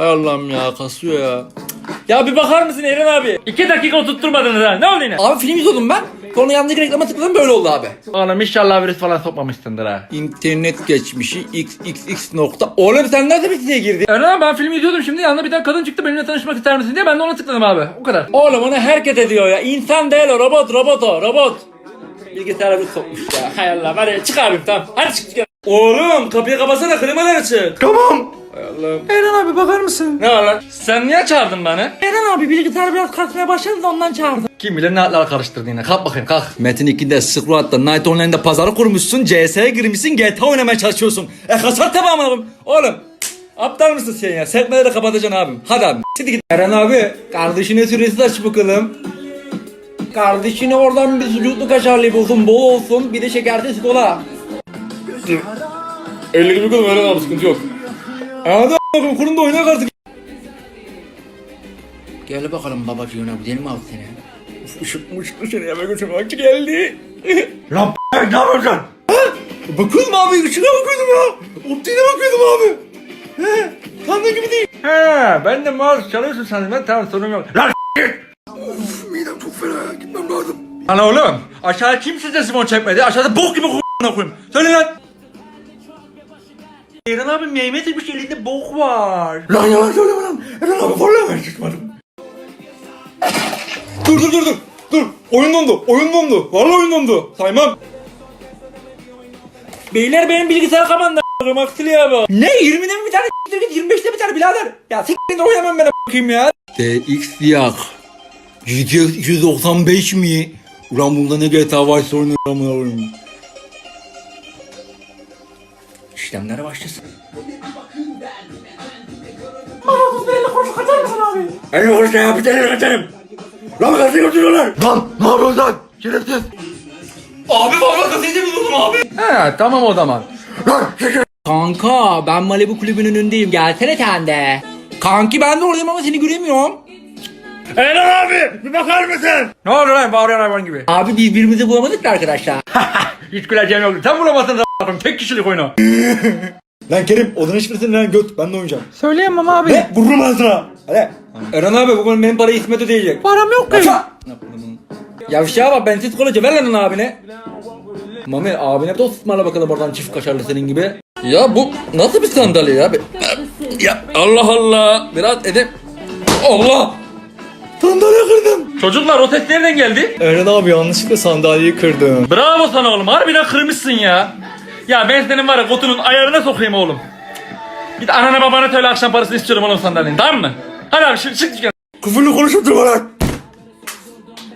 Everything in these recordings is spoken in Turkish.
Hay Allah'ım ya kasıyor ya. Ya bir bakar mısın Eren abi? İki dakika oturtturmadınız ha. Ne oldu yine? Abi film izliyordum ben. Sonra yandaki reklama tıkladım böyle oldu abi. Oğlum inşallah virüs falan sokmamışsındır ha. İnternet geçmişi xxx nokta. Oğlum sen nerede bir siteye girdin? Eren abi ben film izliyordum şimdi yanında bir tane kadın çıktı benimle tanışmak ister misin diye ben de ona tıkladım abi. O kadar. Oğlum onu herkes ediyor ya. İnsan değil o robot robot o robot. Bilgisayara bir sokmuş ya. Hay Allah hadi çık abim tamam. Hadi çık çık. Oğlum kapıyı kapatsana klimalar açık. Tamam. Hay Allah'ım. Eren abi bakar mısın? Ne var lan? Sen niye çağırdın beni? Eren abi bilgisayar biraz kasmaya başladı da ondan çağırdım. Kim bilir ne atlar karıştırdın yine. Kalk bakayım kalk. Metin 2'de Scroat'ta Night Online'da pazarı kurmuşsun. CS'ye girmişsin GTA oynamaya çalışıyorsun. E kasar tabi amına koyayım. Oğlum. Aptal mısın sen ya? Sekmeleri de kapatacaksın abim. Hadi abi. Hadi git. Eren abi. Kardeşine süresi aç bakalım. Kardeşine oradan bir sucuklu kaşarlı bulsun. Bol olsun. Bir de şekersiz kola. 50 gibi kılım öyle abi sıkıntı yok. Hadi a**ım kurun da oynak artık. Gel bakalım babacığına gidelim abi seni. Işık mışık seni eve götürmek geldi. Lan ne yapıyorsun? Bakıyordum abi ışığa bakıyordum ya. Optiğine bakıyordum abi. He, sandığın gibi değil. He ben de mouse çalıyorsun sandım ben tamam sorun yok. Lan Midem çok fena ya gitmem lazım. Lan oğlum aşağı kim size Simon çekmedi? Aşağıda bok gibi koyayım. Söyle lan. Eren abi meymet etmiş elinde bok var. Lan yalan söyleme lan. Eren abi vallahi çıkmadım. Dur dur dur dur. Dur. Oyun dondu. Oyun dondu. Vallahi oyun dondu. Saymam. Beyler benim bilgisayar kapandı. Aksili ya bu. Ne 20'de mi bir tane s**tir git 25'te bir tane birader. Ya s**tir de oynamam ben bakayım ya. DX yak. GTX 295 mi? Ulan bunda ne GTA var sorunu amına koyayım. İşlemlere başlasın. Beni konuşma ya bir tane kaçarım. Lan gazı götürüyorlar. Lan ne yapıyorsun lan? Şerefsiz. Abi valla gazeteci buldum abi. He tamam o zaman. Kanka ben Malibu kulübünün önündeyim gelsene sen de. Kanki ben de oradayım ama seni göremiyorum. Eren abi bir bakar mısın? Ne oldu lan bağırıyorsun hayvan gibi. Abi birbirimizi bulamadık da arkadaşlar. Hiç güleceğim yok. Sen bulamazsın da tek kişilik oyunu. lan Kerim odanın hiçbirisini lan göt ben de oynayacağım. Söyleyemem abi. Ne? Vururum ağzına. Hadi. Eren abi bugün benim parayı İsmet ödeyecek. Param yok ki. Aşağı. Yavşağa bak bensiz kolayca ver lan onu abine. Mami abine de ısmarla bakalım oradan çift kaşarlı senin gibi. Ya bu nasıl bir sandalye ya? Ya Allah Allah. Biraz edep. Allah. Sandalye kırdım. Çocuklar o ses nereden geldi? Eren abi yanlışlıkla sandalyeyi kırdım. Bravo sana oğlum. Harbiden kırmışsın ya. Ya ben senin var ya kutunun ayarına sokayım oğlum. Git anana babana söyle akşam parasını istiyorum oğlum sandalyenin tamam mı? Hadi abi şimdi çık dükkan. Küfürlü konuşup durma lan.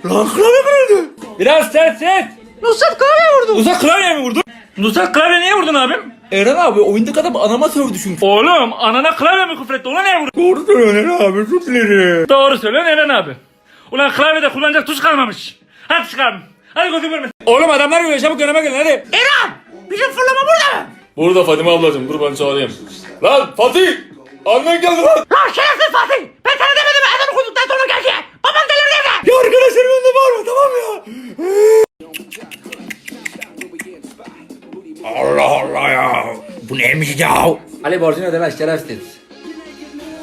Lan klavye kırıldı. Biraz ses ses. Nusret klavye vurdu. Uzak klavye mi vurdu? Nusret klavye niye vurdun abim? Eren abi oyundaki adam anama sövdü çünkü. Oğlum anana klavye mi küfretti ona niye vurdun? Doğru söylüyor Eren abi dilerim. Doğru söylüyorsun Eren abi. Ulan klavyede kullanacak tuş kalmamış. Hadi çık abim. Hadi gözüm görmesin. Oğlum adamlar geliyor çabuk önüme gelin hadi. Eren! Bizim fırlama burada mı? Burada Fadime ablacığım dur ben çağırayım. Lan Fatih! Annen geldi lan! Lan şerefsiz Fatih! Ben sana demedim mi adamı kurduktan sonra gel diye. Babam delirdi evde. Ya arkadaşlarım önünde bağırma tamam ya. Allah Allah ya. Bu neymiş ya? Ali borcunu öde lan şerefsiz.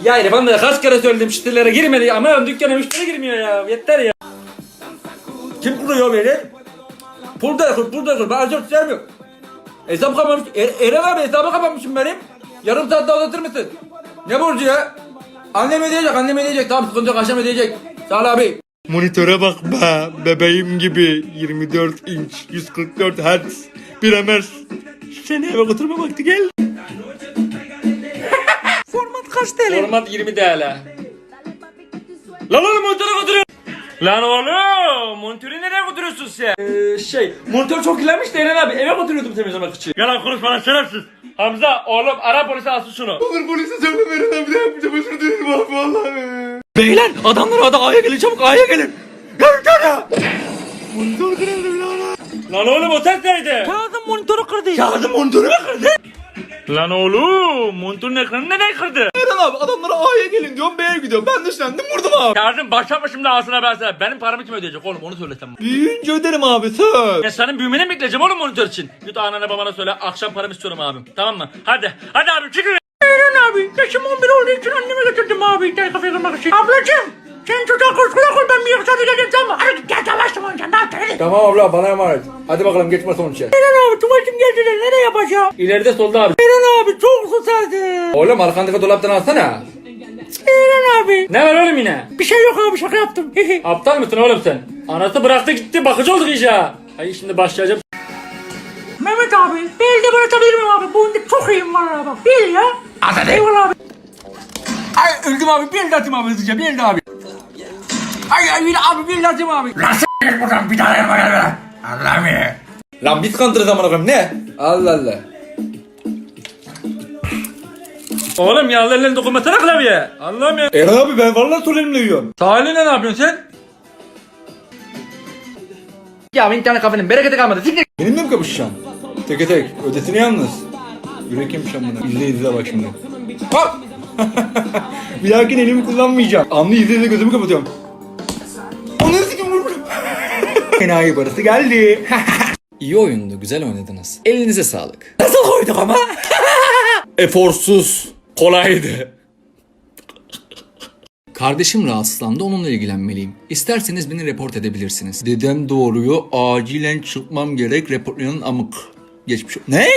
Ya İrfan da kaç kere söyledim sitelere girmedi ama dükkana müşteri girmiyor ya. Yeter ya. Kim kuruyor beni? Burada kur, burada kur. Ben acır sevmiyorum. Hesap kapamış. Er, Eren abi hesabı kapamışım benim. Yarım saat daha uzatır mısın? Ne borcu ya? Annem ödeyecek, annem ödeyecek. Tamam sıkıntı yok, akşam ödeyecek. Sağ ol abi. Monitöre bak be, bebeğim gibi. 24 inç, 144 Hz, 1 ms. Seni eve götürme vakti gel. Format kaç TL? Format 20 TL. Lan oğlum monitörü götürüyor. Lan oğlum monitörü nereye götürüyorsun sen? Ee, şey, monitör çok kirlenmiş de Eren abi eve götürüyordum temizlemek için. Yalan konuşma lan şerefsiz. Hamza oğlum ara polisi alsın şunu. Olur polise söyleme Eren abi ne yapacağım özür dilerim abi vallahi. Beyler adamlar hadi A'ya gelin çabuk A'ya gelin. Gelin ya. Monitör kırıldı birader. Lan oğlum o ses neydi? Kağıdın monitörü kırdı. Kağıdın monitörü mü kırdı? Lan oğlum monitörün ekranını neden kırdı? Abi adamlara A'ya gelin diyorum B'ye gidiyorum. Ben dışlandım vurdum abi. Yardım başlatma şimdi ağzına ben sana. Benim paramı kim ödeyecek oğlum onu söyle sen. Büyüyünce öderim abi söz. Ya senin büyümeni mi bekleyeceğim oğlum monitör için? Git anana babana söyle akşam paramı istiyorum abim. Tamam mı? Hadi. Hadi abim çıkın. Eren abi yaşım 11 olduğu için anneme götür abi internet kafeye girmek için. Ablacım sen çocuğa kurskula koy ben bir yoksa geleceğim tamam mı? Hadi git gel savaştım oynayacaksın. Ne yapacaksın? Tamam abla bana emanet. Hadi bakalım geçme sonuçta. Eren abi tuvaletim geldi de nereye yapacağım? İleride solda abi. Eren abi çok susadım. Oğlum arkandaki dolaptan alsana. Eren abi. Ne var oğlum yine? Bir şey yok abi şaka yaptım. Aptal mısın oğlum sen? Anası bıraktı gitti bakıcı olduk iyice. Ay şimdi başlayacağım. Mehmet abi bir elde bana atabilir miyim abi? Bu elde çok iyiyim var abi. Bil ya. At Eyvallah abi. Ay öldüm abi bir elde atayım abi hızlıca bir elde abi. Ay ay bir abi bir elde atayım abi. Lan s*** buradan bir daha yapma ya. Allah'ım ya. Lan biz kantırız amına koyayım ne? Allah Allah. Oğlum ya ellerini dokunmasana klavyeye. Allah'ım ya. Eren abi ben vallahi sol elimle yiyorum. Sağ elinle ne yapıyorsun sen? Ya internet kafenin bereketi kalmadı. Siktir. Benimle mi kapışacaksın? Teke tek. Ödesini yalnız. Yürek yemiş amına. İzle izle bak şimdi. Bak. bir dahakine elimi kullanmayacağım. Anlı izle izle gözümü kapatıyorum. Ananı sikim vur. Enayi parası geldi. İyi oyundu, güzel oynadınız. Elinize sağlık. Nasıl koyduk ama? Eforsuz. Kolaydı. Kardeşim rahatsızlandı, onunla ilgilenmeliyim. İsterseniz beni report edebilirsiniz. Dedem doğuruyor, acilen çıkmam gerek, reportlayanın amık. Geçmiş Ne?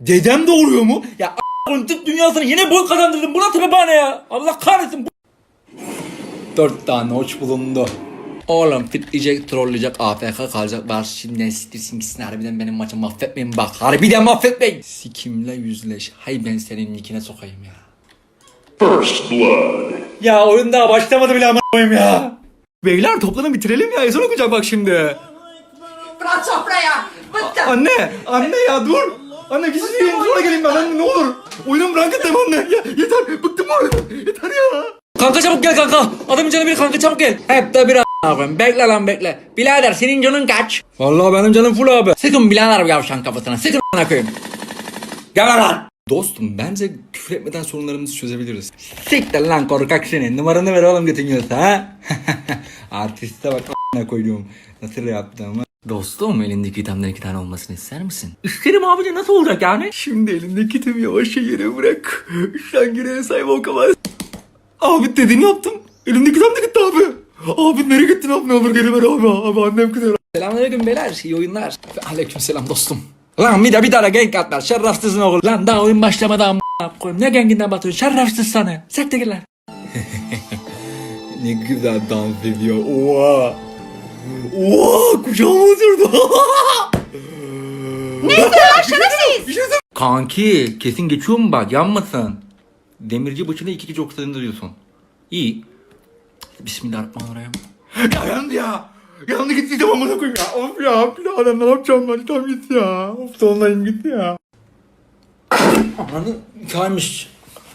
Dedem doğuruyor mu? Ya a**ın tıp dünyasını yine boy kazandırdım. Bu nasıl bir bahane ya? Allah kahretsin. Dört tane hoç bulundu. Oğlum fitleyecek, trolleyecek, AFK kalacak. Var şimdi siktirsin gitsin harbiden benim maçı mahvetmeyin bak. Harbiden mahvetmeyin. Sikimle yüzleş. Hay ben senin nikine sokayım ya. Ya oyun daha başlamadı bile koyayım ya. Beyler toplanın bitirelim ya. Ezan okuyacak bak şimdi. Bırak sofraya. Bıktım. Anne, anne ya dur. Anne bir şey sonra geleyim ben anne ne olur. Oyunu bırak gittim anne. Ya, yeter bıktım bu oyunu. Yeter ya. Kanka çabuk gel kanka. Adamın canı bir kanka çabuk gel. Hep de bir a**ım. Bekle lan bekle. Birader senin canın kaç? Vallahi benim canım full abi. Sıkın birader bu yavşan kafasına. Sıkın a**ına koyayım. Gel lan. Dostum bence küfür etmeden sorunlarımızı çözebiliriz. Siktir lan korkak senin. Numaranı ver oğlum götün yiyorsa ha. Artiste bak a**ına koyduğum. Nasıl yaptım ama. Dostum elindeki itemden iki tane olmasını ister misin? İsterim abi de nasıl olacak yani? Şimdi elindeki tüm yavaşça yere bırak. Sen geriye sahip okamaz. Abi dediğini yaptım. Elimdeki tam da gitti abi. Abi nereye gittin abi ne olur geri ver abi. Abi annem kızıyor. Selamünaleyküm beyler, iyi oyunlar. Aleykümselam dostum. Lan bir de bir tane genk atlar. Şerefsizin oğlu. Lan daha oyun başlamadı a**ına koyayım. Ne genginden batıyorsun? Şerefsiz sana. Sekte gel lan. Ne güzel dans ediyor. Oha. Oha kucağıma oturdu. Kanki kesin geçiyor mu bak yanmasın. Demirci bıçını iki kişi oksajındırıyorsun. İyi. Bismillahirrahmanirrahim. ya yandı ya. Yandı gitti tamam amına koyayım ya. Of ya. Bir daha ne yapacağım ben? Tam git ya. Of sonlayım gitti ya. Ananı kaymış.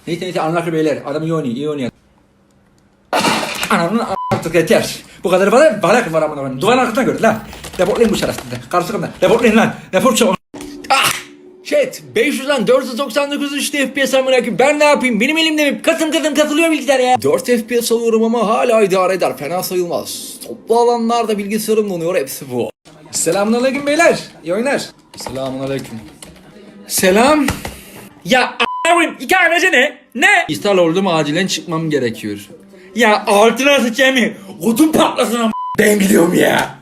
Neyse neyse anlatır beyler. Adam iyi oynuyor iyi oynuyor. Ananın artık yeter. Bu kadar bana bana var amına koyayım. Duvarın arkasına gör lan. Deportlayın bu şerefsizde. Karşı kapıda. Deportlayın lan. Deport şu. Ah! Chat 500'den 499 işte FPS amına. Ben ne yapayım? Benim elimde mi? Katım katım katılıyor bilgisayar ya. 4 FPS alıyorum ama hala idare eder. Fena sayılmaz. Toplu alanlarda bilgisayarım donuyor. Hepsi bu. Selamünaleyküm beyler. İyi oynar. Selamünaleyküm. Selam. Ya a**ayım iki anacı ne? Ne? İshal oldum acilen çıkmam gerekiyor. Ya altına sıçayım. Kutum patlasın am. Ben gidiyorum ya.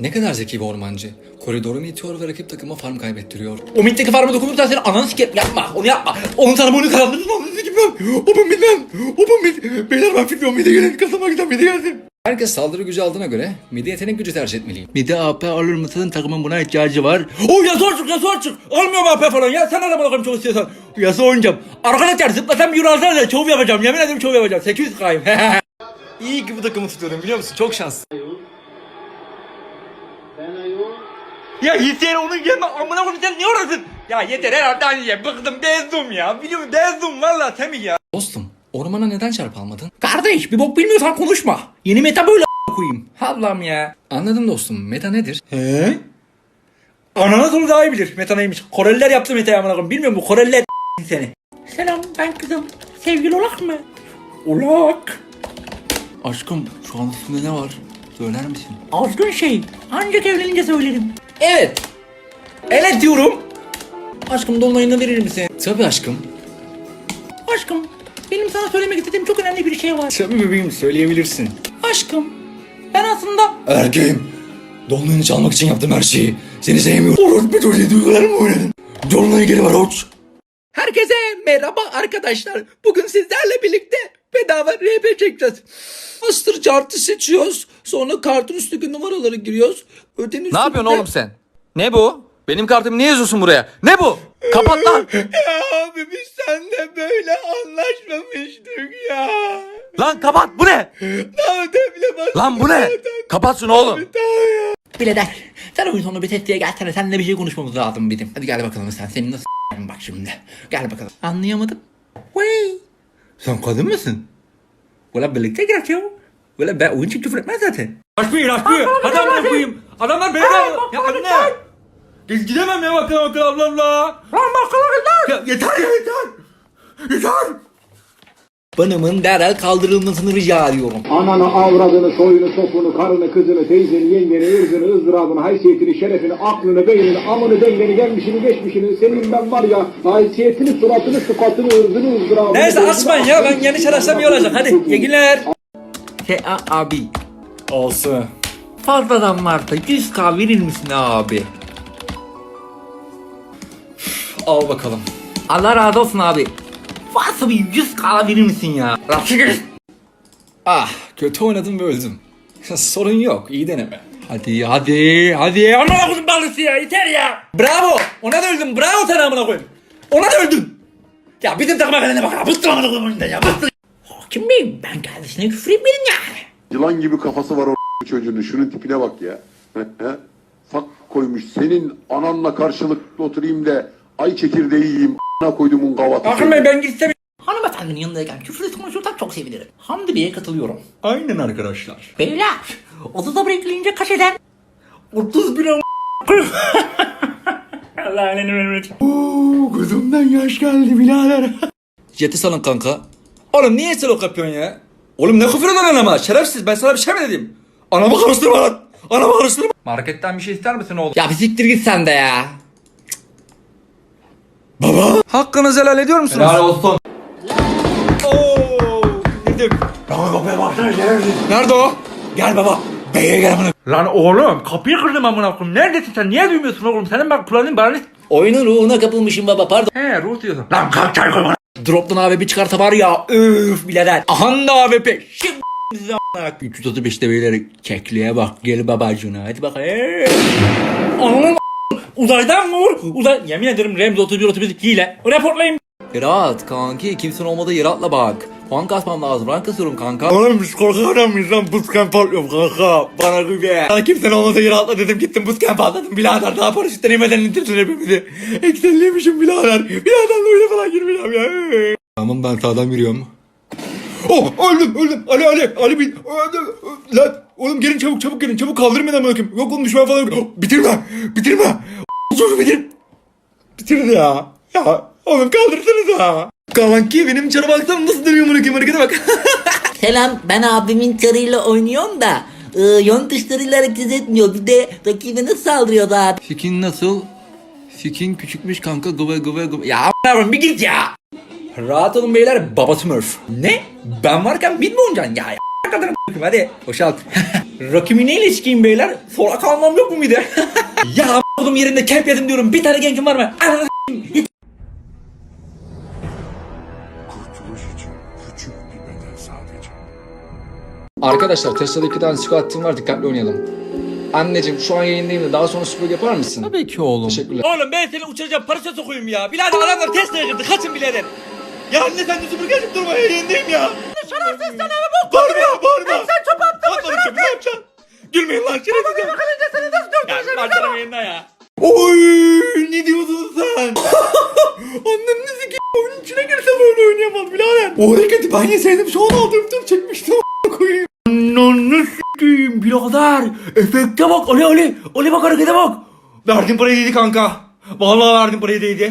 Ne kadar zeki bir ormancı. Koridorumu itiyor ve rakip takıma farm kaybettiriyor. O mitteki farmı dokunursan senin ananı sikerim. Yapma onu yapma. Onun sana bunu kazandırdın onu sikim ben. O ben bilmem. O ben bil. Beyler ben fikrim mide gelin. Kasama giden mide gelsin. Herkes saldırı gücü aldığına göre midi yetenek gücü tercih etmeliyim. Mide AP alır mısın? Takımın buna ihtiyacı var. O ya zor çık ya zor çık. Almıyorum AP falan ya. Sen ne bakalım çok istiyorsan. Ya oynayacağım. Arkadaşlar zıplasam bir alsana da şov yapacağım. Yemin ederim şov yapacağım. 800 kayım. İyi ki bu takımı tutuyorum biliyor musun? Çok şanslı. Ya yeter onu yeme. Amına koyayım sen niye orasın? Ya yeter herhalde hani ye. Bıktım bezdum ya. Biliyorum bezdum valla Semih ya. Dostum ormana neden çarp almadın? Kardeş bir bok bilmiyorsan konuşma. Yeni meta böyle a- koyayım. Allah'ım ya. Anladım dostum meta nedir? He? Anana soru daha iyi bilir. Meta neymiş? Koreliler yaptı metayı amına koyayım. Bilmiyorum bu Koreliler seni. Selam ben kızım. Sevgili olak mı? Ulak. Aşkım şu an üstünde ne var? Söyler misin? Azgın şey. Ancak evlenince söylerim. Evet. Evet diyorum. Aşkım dolunayını verir misin? Tabii aşkım. Aşkım Benim sana söylemek istediğim çok önemli bir şey var. Tabii bebeğim söyleyebilirsin. Aşkım. Ben aslında Erkeğim. Dolunay'ını çalmak için yaptım her şeyi. Seni sevmiyorum. Orospu bir türlü duygularımı oynadın. Dolunay'a geri var Oç. Herkese merhaba arkadaşlar. Bugün sizlerle birlikte bedava RP çekeceğiz. Master chart'ı seçiyoruz. Sonra kartın üstteki numaraları giriyoruz. Ötenin Ne yapıyorsun oğlum sen? Ne bu? Benim kartımı niye yazıyorsun buraya? Ne bu? Kapat lan. Abi biz seninle böyle anlaşmamıştık ya. Lan kapat bu ne? Daha bile bas. Lan bu ne? Kapat şunu oğlum. Birader sen oyun sonu bir testiye gelsene. Seninle bir şey konuşmamız lazım bizim. Hadi gel bakalım sen. Seni nasıl bak şimdi. Gel bakalım. Anlayamadım. Vay. Sen kadın mısın? Ulan birlikte girelim ya. Ulan ben oyun için küfür etmez zaten. Açmayın açmayın. Amına koyayım. Adamlar beni de... Ya anne. Gel gidemem ya bakın bakın Allah. Lan bakalım lan. Ya yeter ya yeter. Yeter. Banımın derhal kaldırılmasını rica ediyorum. Ananı, avradını, soyunu, sopunu, karını, kızını, teyzeni, yengeni, ırzını, ızdırabını, haysiyetini, şerefini, aklını, beynini, amını, dengeni, gelmişini, geçmişini, senin ben var ya, haysiyetini, suratını, sıfatını, ırzını, ızdırabını... Neyse açmayın ya ben yanlış ararsam iyi olacak. Hadi iyi günler. T.A. abi. Olsun. Fazladan varsa 100k verir misin abi? Al bakalım. Allah razı olsun abi. Varsa bir 100k verir misin ya? Ah kötü oynadım ve öldüm. Sorun yok iyi deneme. Hadi hadi hadi. Amına koydum balısı ya yeter ya. Bravo. Ona da öldüm. Bravo sana amına koyayım. Ona da öldüm. Ya bizim takıma gelene bak ya. Bıktım amına koyayım oyundan ya. Bıktım. Hakim Bey ben kardeşine küfür etmedim ya. Yılan gibi kafası var o çocuğunun. Şunun tipine bak ya. Fak koymuş. Senin ananla karşılıklı oturayım da ay çekirdeği yiyeyim. A**ına koydumun gavatı. Bey ben gitsem. Hanımefendinin yanındayken küfürlü konuşursak çok sevinirim. Hamdi Bey'e katılıyorum. Aynen arkadaşlar. Beyler odada bekleyince kaç eder? 30 bin Allah elini vermesin. Gözümden yaş geldi birader. Jeti salın kanka. Oğlum niye selo yapıyorsun ya? Oğlum ne küfür ediyorsun ama şerefsiz ben sana bir şey mi dedim? Anamı karıştırma lan. Anamı karıştırma. Marketten bir şey ister misin oğlum? Ya bir siktir git sen de ya. Hakkınızı helal ediyor musunuz? Helal olsun. Oo, girdim. Nerede o? Gel baba. Beye gel bana. Lan oğlum kapıyı kırdım amına koyayım. Neredesin sen? Niye duymuyorsun oğlum? Senin bak kulağın bari. Oyunun ruhuna kapılmışım baba pardon. He ruh diyorsun. Lan kalk çay koy bana. Drop'tan AWP çıkarsa var ya öf birader. Ahan da AWP. Şimdi bizi a**ına. 335'te beyler kekliğe bak gel babacığına hadi bak. Hey. Uzaydan mı vur? Uzay... Yemin ederim Remzi 31 31 hile. Reportlayın. Rahat kanki kimsenin olmadığı yere atla bak. Puan kasmam lazım rank kasıyorum kanka. Oğlum biz korkak adamıyız lan bootcamp patlıyorum kanka. Bana güve. Sana kimsenin olmadığı yere atla dedim gittim bootcamp atladım birader. Daha paraşütten inmeden indirsin hepimizi. Eksenliymişim birader. Biraderle oyuna falan girmeyeceğim ya. Tamam ben sağdan yürüyorum. Oh öldüm öldüm. Ali Ali Ali bin. Öldüm. Lan oğlum gelin çabuk çabuk gelin çabuk kaldırın beni amına koyayım. Yok oğlum düşman falan yok. Oh, bitirme bitirme. Çocuğu bitir. Bitirdi ya. Ya oğlum kaldırsanız ya. Kanki benim çara baksana nasıl dönüyor amına koyayım harekete bak. Selam ben abimin çarıyla oynuyorum da e, yon dışlarıyla hareket etmiyor. Bir de rakibe nasıl saldırıyor da abi. Sikin nasıl? Sikin küçükmüş kanka gıve gıve gıve. Ya a**ına bir git ya. Rahat olun beyler baba Smurf. Ne? Ben varken bin mi oynayacaksın ya? ya kadar hadi boşalt. Rakimi neyle sikeyim beyler? Sonra kalmam yok mu bir de? ya a**ım yerinde kemp yedim diyorum. Bir tane gencim var mı? Ananı. Arkadaşlar Tesla'da iki tane squat team var dikkatli oynayalım. Anneciğim şu an yayındayım da daha sonra süpürge yapar mısın? Tabii ki oğlum. Teşekkürler. Oğlum ben seni uçuracağım parça sokuyum ya. Birader adamlar Tesla'ya girdi kaçın birader. Ya anne sen de süpürge açıp durma yayındayım ya. Şerefsiz sen bok Bağırma bağırma. Sen çöp attın mı çöp ne yapacaksın? Gülmeyin lan şerefsiz. ya. Bakınca seni nasıl Ya döktüreceğim? parçanın yayında ya. Oy ne diyorsun sen? Annem ne sikeyim oyunun içine girse böyle oynayamaz birader. O hareketi ben yeseydim şu an aldım dur çekmiştim koyayım. Ananı s**eyim birader. Efekte bak Ali Ali. Ali bak harekete bak. Verdim parayı dedi kanka. Vallahi verdim parayı dedi.